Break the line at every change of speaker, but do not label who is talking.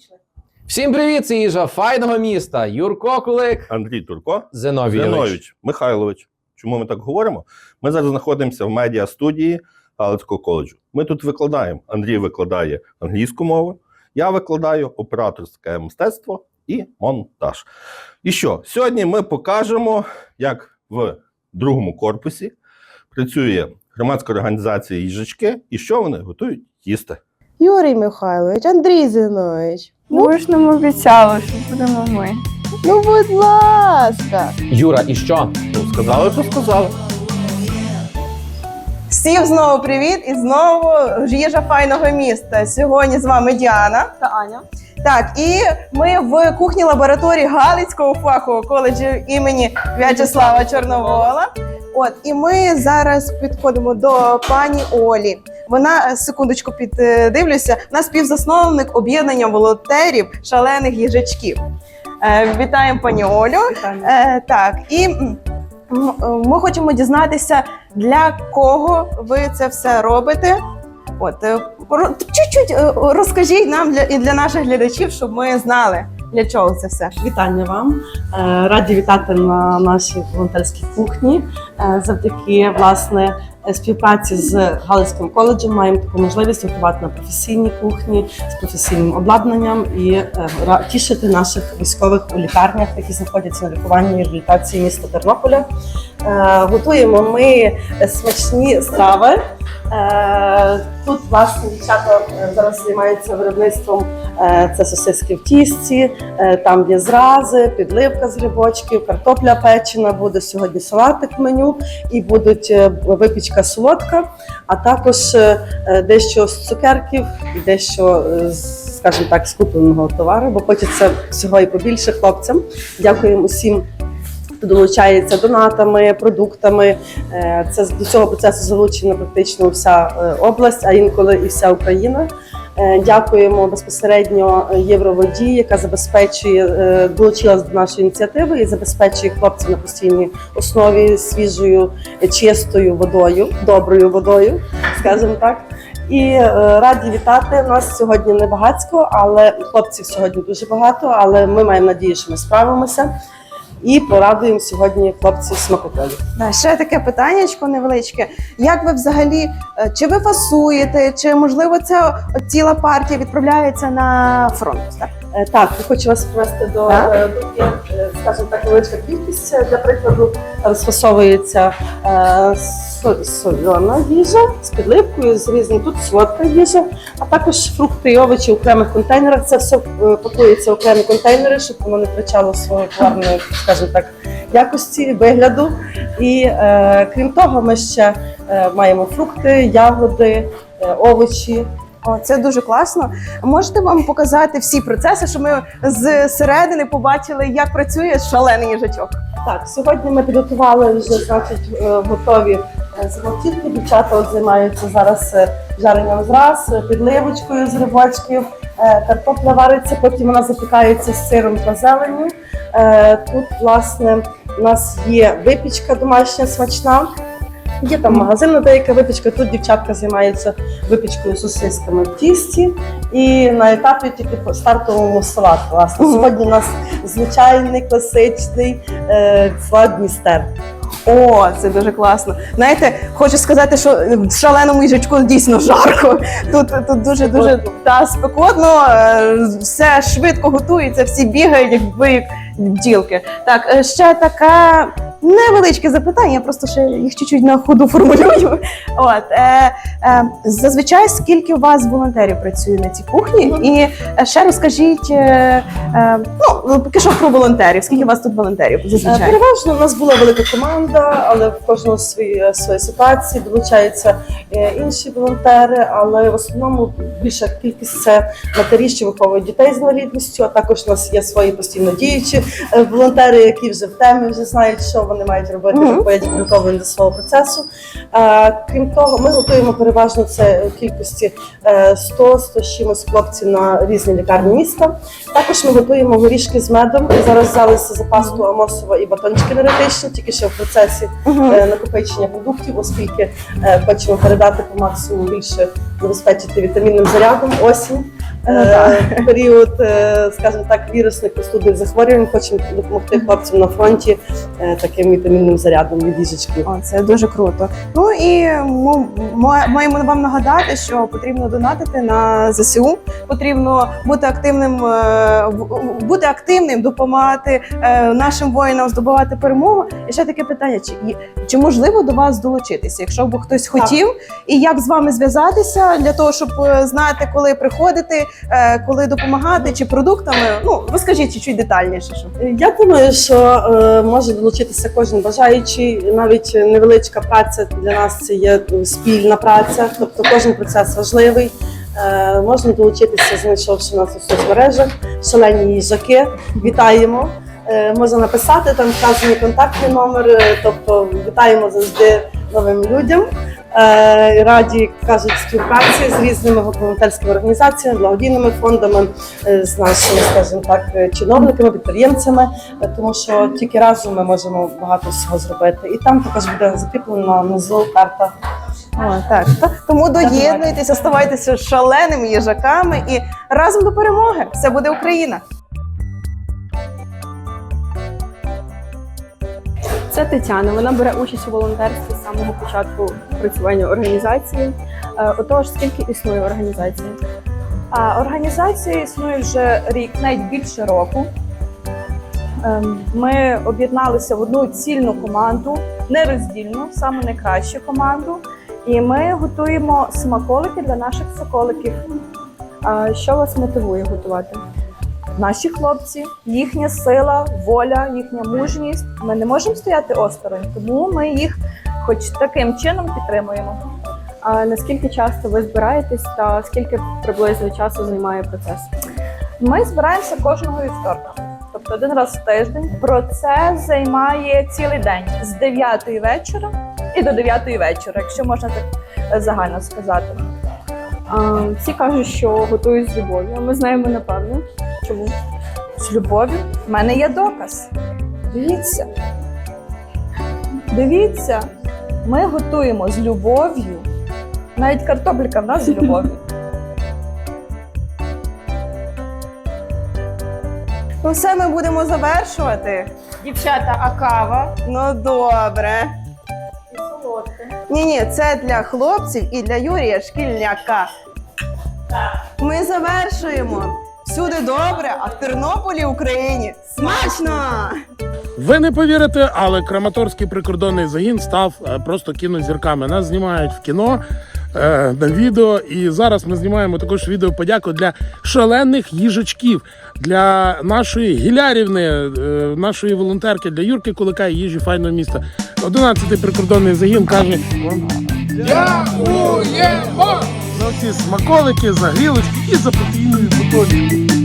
Пішли.
Всім привіт, це їжа файного міста. Юрко Кулик,
Андрій Турко,
Зиновій.
Зинович Михайлович. Чому ми так говоримо? Ми зараз знаходимося в медіа студії Галицького коледжу. Ми тут викладаємо. Андрій викладає англійську мову, я викладаю операторське мистецтво і монтаж. І що? Сьогодні ми покажемо, як в другому корпусі працює громадська організація їжачки і що вони готують їсти.
Юрій Михайлович, Андрій Зинович.
Ну, ви ж нам обіцяли, що будемо ми.
Ну, будь ласка.
Юра, і що?
Ну, сказали, то сказали.
Всім знову привіт і знову їжа файного міста. Сьогодні з вами Діана.
Та Аня.
Так, і ми в кухні лабораторії Галицького фахового коледжу імені В'ячеслава Чорновола. От і ми зараз підходимо до пані Олі. Вона е, секундочку піддивлюся. Вона співзасновник об'єднання волонтерів шалених їжачків. Е, вітаємо пані Олю. Е, так, і е, ми хочемо дізнатися, для кого ви це все робите. От е, чуть-чуть е, розкажіть нам для і для наших глядачів, щоб ми знали, для чого це все.
Вітання вам. Е, Раді вітати на нашій волонтерській кухні. Е, Завдяки власне співпраці з Галицьким коледжем маємо таку можливість готувати на професійній кухні з професійним обладнанням і е, тішити наших військових у лікарнях, які знаходяться на лікуванні і реабілітації міста Тернополя. Е, Готуємо ми смачні страви. Е, Тут власне дівчата е, зараз займаються виробництвом е, це сосиски в тісті, е, там є зрази, підливка з грибочків, картопля печена, буде сьогодні салатик в меню і будуть е, випічка солодка, а також е, е, дещо з цукерків і дещо, е, скажімо так, з купленого товару, бо хочеться всього і побільше хлопцям. Дякуємо усім. Хто долучається донатами, продуктами. Це до цього процесу залучена практично вся область, а інколи і вся Україна. Е, Дякуємо безпосередньо Євроводі, яка забезпечує е, долучилась до нашої ініціативи і забезпечує хлопців на постійній основі свіжою, чистою водою, доброю водою, скажімо так. І е, раді вітати. Нас сьогодні не багатсько, але хлопців сьогодні дуже багато. Але ми маємо надію, що ми справимося і порадуємо сьогодні хлопців смакотою.
Да, ще таке питаннячко невеличке. Як ви взагалі, е, чи ви фасуєте, чи можливо це ціла партія відправляється на фронт? Так?
Е, Так, я хочу вас привести до е, е, скажімо так, невеличка кількість. Для прикладу розфасовується сольона їжа з підливкою, з різним тут солодка їжа, а також фрукти і овочі в окремих контейнерах. Це все пакується в окремі контейнери, щоб воно не втрачало своєї товарної, скажімо так, якості, вигляду. І е, крім того, ми ще маємо фрукти, ягоди, овочі.
О, це дуже класно. Можете вам показати всі процеси, щоб ми з середини побачили, як працює шалений їжачок.
Так, сьогодні ми підготували вже значить е, готові е. Дівчата от займаються зараз е, жаренням зраз, підливочкою з грибочків. Картопля вариться, потім вона запікається з сиром та зеленню. Тут, власне, у нас є випічка домашня смачна. Є там магазинна деяка випічка. Тут дівчатка займаються випічкою сосисками в тісті. І на етапі тільки стартовому салат. Власне, сьогодні у нас звичайний класичний е, салат Дністер.
О, це дуже класно. Знаєте, хочу сказати, що в шаленому їжачку дійсно жарко. Тут, тут дуже дуже та спекотно, е, все швидко готується, всі бігають, якби як бджілки. Так, е, ще таке невеличке запитання, я просто ще їх чуть-чуть на ходу формулюю. От е, е, зазвичай скільки у вас волонтерів працює на цій кухні? І е, ще розкажіть, е, е, ну поки що про волонтерів. Скільки у вас тут волонтерів?
Е,
Зазвичай?
Переважно у нас була велика команда, але в кожного свої, свої ситуації долучаються е, інші волонтери. Але в основному більша кількість це матері, що виховують дітей з інвалідністю. А також у нас є свої постійно діючі е, волонтери, які вже в темі вже знають, що вони мають робити,
Мгм.
виходять підготовлені до свого процесу. Е, Крім того, ми готуємо переважно це в кількості е, 100-100 чимось хлопців на різні лікарні міста. Також ми готуємо горішки з медом. Зараз взялися за пасту Амосова і батончики енергетичні, тільки ще в процесі
Мгм.
е, накопичення продуктів, оскільки е, хочемо передати по максимуму більше забезпечити вітамінним зарядом осінь.
Ну,
е, період, е, скажімо так, вірусних простудних захворювань. Хочемо допомогти хлопцям на фронті е, таким вітамінним зарядом від їжачків.
О, це дуже круто. Ну і мо- маємо вам нагадати, що потрібно донатити на ЗСУ. Потрібно бути активним, е, бути активним, допомагати е, нашим воїнам здобувати перемогу. І ще таке питання: чи чи можливо до вас долучитися, якщо б хтось хотів, і як з вами зв'язатися для того, щоб е, знати, коли приходити, е, коли допомагати, чи продуктами? Ну розкажіть чуть-чуть детальніше. Щоб...
Я думаю, що е, може долучитися кожен бажаючий. Навіть невеличка праця для нас це є спільна праця, тобто кожен процес важливий. Е, можна долучитися, знайшовши нас у соцмережах, шалені їжаки. Вітаємо. Е, можна написати там вказаний контактний номер, е, тобто вітаємо завжди новим людям. Е, раді кажуть співпраці з різними волонтерськими організаціями, благодійними фондами, е, з нашими, скажімо так, е, чиновниками, підприємцями, тому що тільки разом ми можемо багато всього зробити. І там також буде закріплена внизу карта.
О, так. Та- Тому доєднуйтеся, ставайтеся шаленими їжаками і разом до перемоги. Все буде Україна.
Це Тетяна. Вона бере участь у волонтерстві з самого початку працювання організації. Е, Отож, скільки існує організація?
А організація існує вже рік, навіть більше року. Ем, Ми об'єдналися в одну цільну команду, нероздільну, саме найкращу команду. І ми готуємо смаколики для наших соколиків.
Що вас мотивує готувати?
Наші хлопці, їхня сила, воля, їхня мужність. Ми не можемо стояти осторонь, тому ми їх, хоч таким чином, підтримуємо.
А наскільки часто ви збираєтесь та скільки приблизно часу займає процес?
Ми збираємося кожного вівторка, тобто один раз в тиждень. Процес займає цілий день з 9 вечора і до 9 вечора, якщо можна так е, загально сказати.
А, всі кажуть, що готують з любов'ю. Ми знаємо напевно. Чому?
З любов'ю в мене є доказ. Дивіться. Дивіться, ми готуємо з любов'ю. Навіть картопелька в нас з любов'ю.
Ну все, ми будемо завершувати.
Дівчата, а кава?
Ну добре. Ні, ні, це для хлопців і для Юрія Шкільняка. Ми завершуємо. Всюди добре, а в Тернополі, Україні смачно!
Ви не повірите, але Краматорський прикордонний загін став е, просто кінозірками. Нас знімають в кіно е, на відео. І зараз ми знімаємо також відео подяку для шалених їжачків, для нашої гілярівни, е, нашої волонтерки, для Юрки Кулика і їжі файного міста. 11-й прикордонний загін каже: Дякуємо! за смаколики, за грілочки і за протеїнові бутоні.